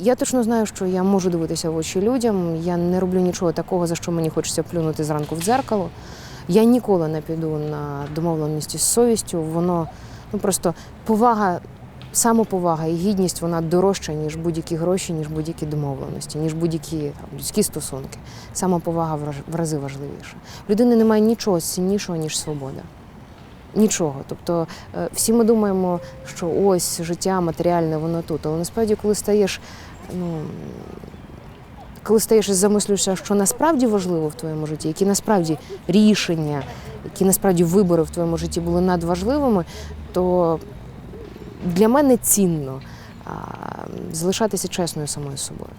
Я точно знаю, що я можу дивитися в очі людям. Я не роблю нічого такого, за що мені хочеться плюнути зранку в дзеркало. Я ніколи не піду на домовленості з совістю. Воно ну просто повага, самоповага і гідність вона дорожча, ніж будь-які гроші, ніж будь-які домовленості, ніж будь-які людські стосунки. Самоповага в рази важливіша. Людини немає нічого ціннішого, ніж свобода. Нічого. Тобто е, всі ми думаємо, що ось життя матеріальне, воно тут. Але насправді, коли стаєш, ну коли стаєш і замислюєшся, що насправді важливо в твоєму житті, які насправді рішення, які насправді вибори в твоєму житті були надважливими, то для мене цінно залишатися чесною самою собою.